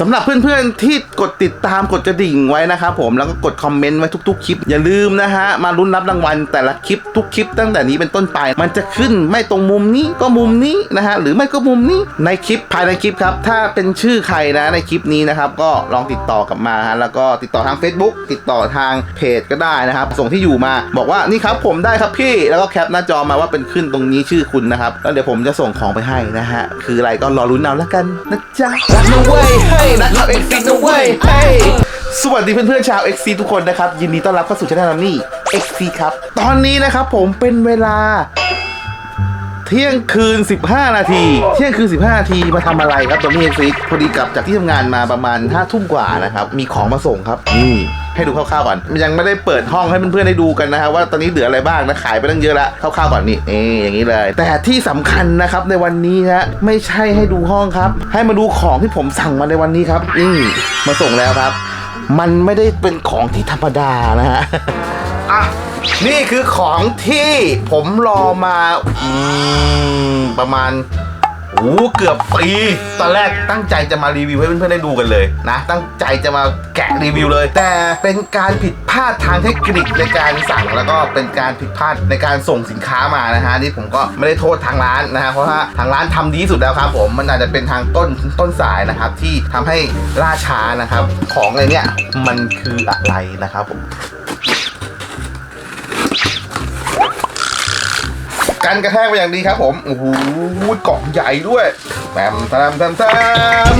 สำหรับเพื่อนๆที่กดติดตามกดกระดิ่งไว้นะครับผมแล้วก็กดคอมเมนต์ไว้ทุก ๆ คลิป อย่าลืมนะฮะมาลุ้นรับรางวัลแต่ละคลิปทุกคลิปตั้งแต่นี้เป็นต้นไป มันจะขึ้นไม่ตรงมุมนี้ก็มุมนี้นะฮะหรือไม่ก็มุมนี้ในคลิปภายในคลิปครับถ้าเป็นชื่อใครนะในคลิปนี้นะครับก็ลองติดต่อกลับมาฮะแล้วก็ติดต่อทาง Facebook ติดต่อทางเพจก็ได้นะครับ ส่งที่อยู่มาบอกว่านี่ครับผมได้ครับพี่แล้วก็แคปหน้าจอมาว่าเป็นขึ้นตรงนี้ชื่อคุณนะครับแล้วเดี๋ยวผมจะส่งของไปให้นะฮะคืออะไรก็รอลุ้นเอาแล้วกันนะจ๊ะรักนะเว้ยเฮ้ยรักเราเอ็กซ์นะเว้ยเฮ้ยสวัสดีเพื่อนๆชาว XC ทุกคนนะครับ ยินดีต้อนรับเข้าสู่ช่องนี่ XC ครับ ตอนนี้นะครับผมเป็นเวลา เที่ยงคืน 15 นาที เที่ยงคืน 15 นาทีมาทำอะไรครับตรงนี้เอ็กซพอดีกลับจากที่ทำงานมาประมาณ5ทุ่มกว่านะครับ มีของมาส่งครับนี่ ให้ดูคร่าวๆก่อน ยังไม่ได้เปิดห้องให้เพื่อนๆได้ดูกันนะครับว่าตอนนี้เหลืออะไรบ้างนะขายไปตั้งเยอะแล้วคร่าวๆก่อนนี่นี่อย่างนี้เลย แต่ที่สำคัญนะครับในวันนี้ฮะไม่ใช่ให้ดูห้องครับ ให้มาดูของที่ผมสั่งมาในวันนี้ครับนี่มาส่งแล้วครับ มันไม่ได้เป็นของที่ธรรมดานะฮะอะนี่คือของที่ผมรอมาอืมประมาณ โอ้เกือบปี ตอนแรกตั้งใจจะมารีวิวให้เพื่อนๆได้ดูกันเลยนะ ตั้งใจจะมาแกะรีวิวเลย แต่เป็นการผิดพลาดทางเทคนิคในการสั่งแล้วก็เป็นการผิดพลาดในการส่งสินค้ามานะฮะนี่ผมก็ไม่ได้โทษทางร้านนะฮะเพราะว่าทางร้านทำดีสุดแล้วครับผมมันอาจจะเป็นทางต้นต้นสายนะครับที่ทำให้ล่าช้านะครับ ของอะไรเนี่ยมันคืออะไรนะครับผม กันกระแทกไปอย่างดีครับผมโอ้โหกล่องใหญ่ด้วยแปมแปมแปมแปม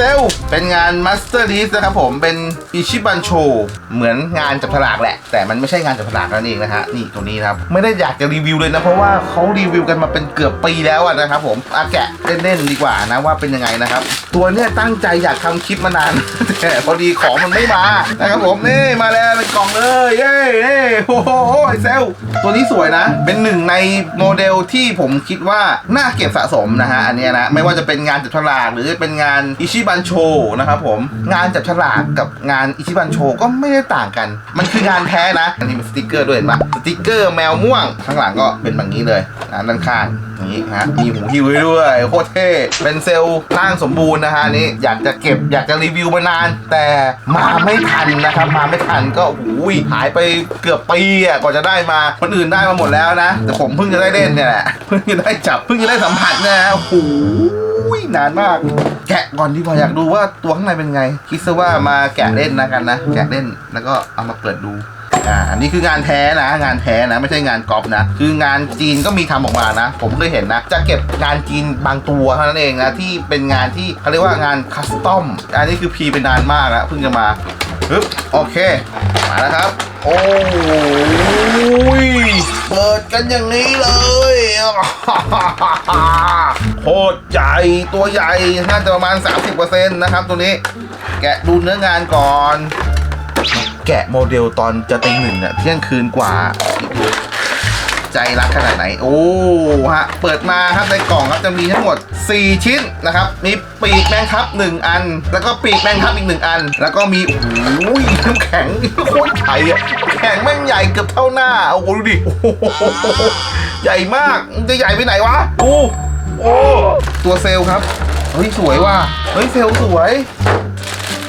ซลเป็นงานมาสเตอร์ดีสนะครับผมเป็นอิชิบันโชเหมือนงานจับฉลากแหละ แต่มันไม่ใช่งานจับฉลากนั่นเองนะฮะนี่ตัวนี้นะครับ ไม่ได้อยากจะรีวิวเลยนะ เพราะว่าเขารีวิวกันมาเป็นเกือบปีแล้วนะครับผมอาแกะเล่นๆดีกว่านะว่าเป็นยังไงนะครับ ตัวเนี้ยตั้งใจอยากทำคลิปมานาน แต่พอดีของมันไม่มานะครับผมนี่มาแล้วเป็นกล่องเลยเย้เย้โอ้โหเซลลตัวนี้สวยนะ เป็นหนึ่งในโมเดลที่ผมคิดว่าน่าเก็บสะสมนะฮะอันนี้นะไม่ว่าจะเป็นงานจับฉลากหรือเป็นงานอิชิบนโชนะครับผม งานจับฉลากกับงานอิชิบันโชก็ไม่ได้ต่างกัน มันคืองานแท้นะ อันนี้เป็นสติกเกอร์ด้วยเห็นปะสติกเกอร์แมวม่วง ข้างหลังก็เป็นแบบนี้เลยนะด้านข้างอย่างนี้ฮะมีหูหิ้วให้ด้วยโคตรเท่เป็นเซลล์ร่างสมบูรณ์นะฮะอันนี้อยากจะเก็บอยากจะรีวิวมานาน แต่มาไม่ทันนะครับ มาไม่ทันก็โอ้ยหายไปเกือบปีอะกว่าจะได้มาคนอื่นได้มาหมดแล้วนะ แต่ผมเพิ่งจะได้เล่นเนี่ยแหละเพิ่งจะได้จับเพิ่งจะได้สัมผัสเนยนะโอ้โห นานมาก แกะก่อนดีกว่าอยากดูว่าตัวข้างในเป็นไง คิดซะว่ามาแกะเล่นนะกันนะ แกะเล่นแล้วก็เอามาเปิดดูอ่าอันนี้คืองานแท้นะ งานแท้นะ ไม่ใช่งานกอบนะ คืองานจีนก็มีทำออกมานะ ผมเคยเห็นนะ จะเก็บงานจีนบางตัวเท่านั้นเองนะที่เป็นงานที่เขาเรียกว่างานคัสตอม อันนี้คือพีเป็นนานมากแล้วเพิ่งจะมาฮึบโอเค มาแล้วครับ โอ้ยเปิดกันอย่างนี้เลยโคตรใหญ่ตัวใหญ่น่าจะประมาณ 30%นะครับตัวนี้ แกะดูเนื้องานก่อน แกะโมเดลตอนจะตีหนึ่งอะเที่ยงคืนกว่า ใจรักขนาดไหน โอ้ฮะ เปิดมาครับในกล่องครับจะมีทั้งหมด 4 ชิ้นนะครับ มีปีกแมงทับ 1 อัน แล้วก็ปีกแมงทับอีก 1 อัน แล้วก็มีโอ้ยน้ำแข็งโคตรใหญ่อะแข็งแม่งใหญ่เกือบเท่าหน้า โอ้โหดูดิโอ้โหใหญ่มากมจะใหญ่ไปไหนวะโอ้โอ้ตัวเซลครับ เฮ้ย สวยว่ะ เฮ้ย เซลสวย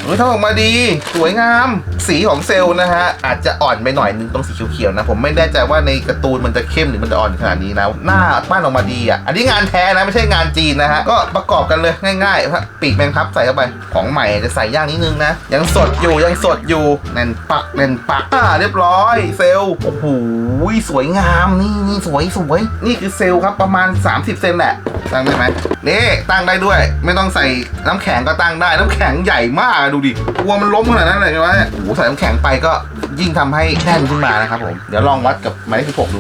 เฮ้ยทำออกมาดี สวยงาม สีของเซลล์นะฮะ อาจจะอ่อนไปหน่อยนึงตรงสีเขียวๆนะ ผมไม่แน่ใจว่าในการ์ตูนมันจะเข้มหรือมันจะอ่อนขนาดนี้นะ หน้าปั้นออกมาดีอะ อันนี้งานแท้นะไม่ใช่งานจีนนะฮะ ก็ประกอบกันเลยง่ายๆ ปีกแมงครับใส่เข้าไป ของใหม่จะใส่ย่างนิดนึงนะ ยังสดอยู่ยังสดอยู่แน่นปักแน่นปักอ่าเรียบร้อย เซลล์โอ้โหสวยงามนี่นี่สวยสวย นี่คือเซลล์ครับประมาณ 30 เซนแหละตั้งได้ไหมนี่ตั้งได้ด้วย ไม่ต้องใส่น้ำแข็งก็ตั้งได้น้ำแข็งใหญ่มากดูดิวัวมันล้มขนาดนั้นเลยใช่ไหมโอ้โหใส่น้ำแข็งไปก็ยิ่งทำให้แน่นขึ้นมานะครับผมเดี๋ยวลองวัดกับหมายเลขสิบหกดู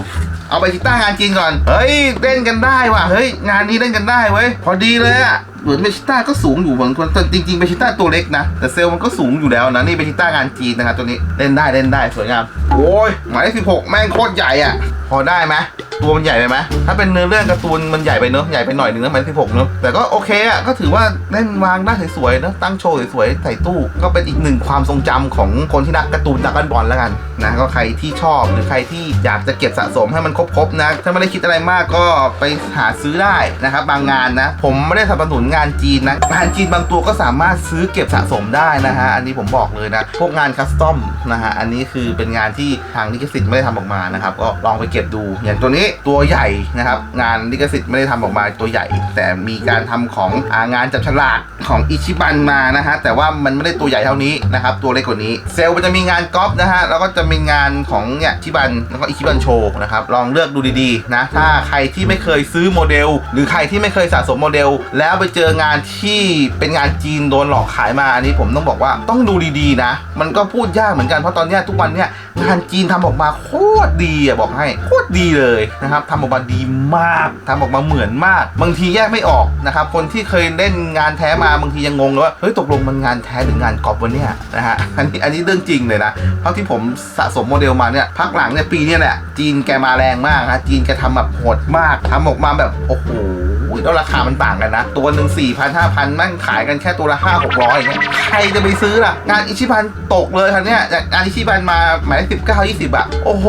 เอาไปกีตั้งงานจริงก่อน เฮ้ยเล่นกันได้ว่ะเฮ้ยงานนี้เล่นกันได้เว้ยพอดีเลยอะ เหมือนเบชิต้าก็สูงอยู่เหมือนคนแต่จริงๆเบชิต้าตัวเล็กนะ แต่เซลล์มันก็สูงอยู่แล้วนะ นี่เบชิต้างานจีนนะครับตัวนี้เล่นได้เล่นได้สวยงาม โอ้ยหมายเลขสิบหกแม่งโคตรใหญ่อะพอได้ไหมตัวมันใหญ่ไปไหมถ้าเป็นเนื้อเรื่องการ์ตูนมันใหญ่ไปเนอะใหญ่ไปหน่อยนึงนะมันสิบหกเนอะแต่ก็โอเคอะก็ถือว่าเล่นวางได้สวยๆเนอะตั้งโชว์สวยๆใส่ตู้ ก็เป็นอีกหนึ่งความทรงจำของคนที่รักการ์ตูนดักกันบอลแล้วกันนะก็ใครที่ชอบหรือใครที่อยากจะเก็บสะสมให้มันครบๆนะถ้าไม่ได้คิดอะไรมากก็ไปหาซื้อได้นะครับบางงานนะ ผมไม่ได้สนับสนุนงานจีนนะงานจีนบางตัวก็สามารถซื้อเก็บสะสมได้นะฮะ อันนี้ผมบอกเลยนะ พวกงานคัสตอมนะฮะ อันนี้คือเป็นงานที่ทางลิขสิทธิ์ไม่ได้ทำออกมานะครับ ก็ลองไปเก็บดู อย่างตัวนี้ตัวใหญ่นะครับ งานลิขสิทธิ์ไม่ได้ทำออกมาตัวใหญ่ แต่มีการทำของงานจับฉลากของอิชิบันมานะฮะ แต่ว่ามันไม่ได้ตัวใหญ่เท่านี้นะครับ ตัวเล็กกว่านี้ เซลล์มันจะมีงานก๊อปนะฮะ แล้วก็จะมีงานของเนี่ยอิชิบัน แล้วก็อิชิบันโชว์นะครับ ลองเลือกดูดีๆนะ ถ้าใครที่ไม่เคยซื้อโมเดล หรือใครที่ไม่เคยสะสมโมเดล แล้วไปเจอองานที่เป็นงานจีนโดนหลอกขายมาอันนี้ผมต้องบอกว่าต้องดูดีๆนะ มันก็พูดยากเหมือนกันเพราะตอนนี้ทุกวันเนี่ยงานจีนทำออกมาโคตรดีอะบอกให้โคตรดีเลยนะครับทำออกมาดีมากทำออกมาเหมือนมาก บางทีแยกไม่ออกนะครับคนที่เคยเล่นงานแท้มาบางทียังงงเลยว่าเฮ้ยตกลงมันงานแท้หรืองานกอบวะเนี่ยนะฮะอันนี้อันนี้เรื่องจริงเลยนะเพราะที่ผมสะสมโมเดลมาเนี่ยพักหลังเนี่ยปีนี้แหละจีนแกมาแรงมากนะจีนแกทำแบบโหดมากทำออกมาแบบโอ้โห แล้วราคามันต่างกันนะ ตัวหนึ่งสี่พันห้าพันมั่งขายกันแค่ตัวละห้าหกร้อยอย่างเงี้ยใครจะไปซื้อล่ะ งานอิชิบันตกเลยคันเนี้ยงานอิชิบันมาหมายสิบเก้ายี่สิบอะโอ้โห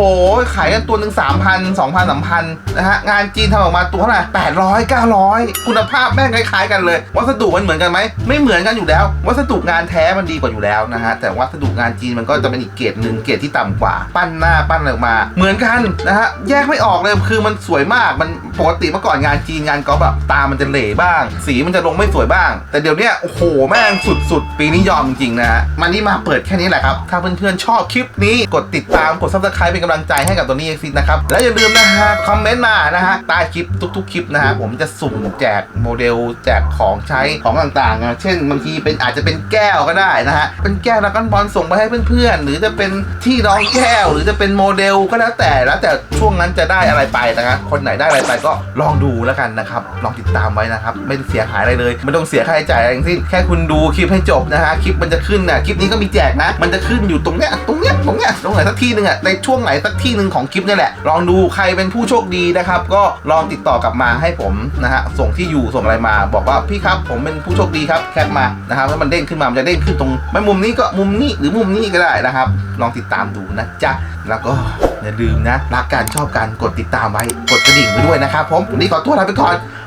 ขายกันตัวหนึ่งสามพันสองพันสามพันนะฮะ งานจีนทำออกมาตัวเท่าไหร่แปดร้อยเก้าร้อยคุณภาพแม่งคล้ายๆกันเลย วัสดุมันเหมือนกันไหมไม่เหมือนกันอยู่แล้ว วัสดุงานแท้มันดีกว่าอยู่แล้วนะฮะแต่วัสดุงานจีนมันก็จะเป็นอีกเกรดหนึ่งเกรดที่ต่ำกว่า ปั้นหน้าปั้นอะไรออกมา เหมือนกันนะฮะแยกไม่ออกเลยคือมันสวยมากมันปกติเมื่อก่อนงานจีนงานกอล์ฟแบบตามันจะเหล่บ้าง สีมันจะลงไม่สวยบ้าง แต่เดี๋ยวเนี้ยโอ้โหแม่งสุดๆ ปีนี้ยอมจริงๆนะฮะมันนี่มาเปิดแค่นี้แหละครับ ถ้าเพื่อนๆชอบคลิปนี้กดติดตามกดซับสไครป์เป็นกำลังใจให้กับตัวนี้เอ็กซินะครับ และอย่าลืมนะฮะคอมเมนต์มานะฮะใต้คลิปทุกๆคลิปนะฮะผมจะสุ่มแจกโมเดลแจกของใช้ของต่างๆนะเช่นบางทีเป็นอาจจะเป็นแก้วก็ได้นะฮะเป็นแก้วแล้วก็บอลส่งไปให้เพื่อนๆหรือจะเป็นที่รองแก้วหรือจะเป็นโมเดลก็แล้วแต่แล้วแต่ช่วงนั้นจะได้อะไรไปนะครับคนไหนได้อะไรไปก็ลองดูแล้วกันนะครับลองติดตามไว้นะครับ ไม่เสียหายอะไรเลย ไม่ต้องเสียค่าใช้จ่ายอะไรทั้งสิ้นแค่คุณดูคลิปให้จบนะฮะคลิปมันจะขึ้นนะคลิปนี้ก็มีแจกนะ มันจะขึ้นอยู่ตรงเนี้ยตรงเนี้ยตรงเนี้ยตรงไหนสักที่หนึ่งอะในช่วงไหนสักที่หนึ่งของคลิปนี่แหละลองดูใครเป็นผู้โชคดีนะครับ ก็ลองติดต่อกลับมาให้ผมนะฮะส่งที่อยู่ส่งอะไรมา บอกว่าพี่ครับ ผมเป็นผู้โชคดีครับแคปมานะครับแล้วมันเด้งขึ้นมามันจะเด้งขึ้นตรงไม่มุมนี้ก็มุมนี้หรือมุมนี้ก็ได้นะครับ ลองติดตามดูนะจ๊ะแล้วก็อย่าลืมนะรักการชอบการกดติดตามไว้กดกระดิ่งไว้ด้วยนะครับผมวันนี้ขอตัวลาไปก่อน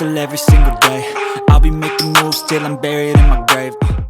Hustle every single day. I'll be making moves till I'm buried in my grave.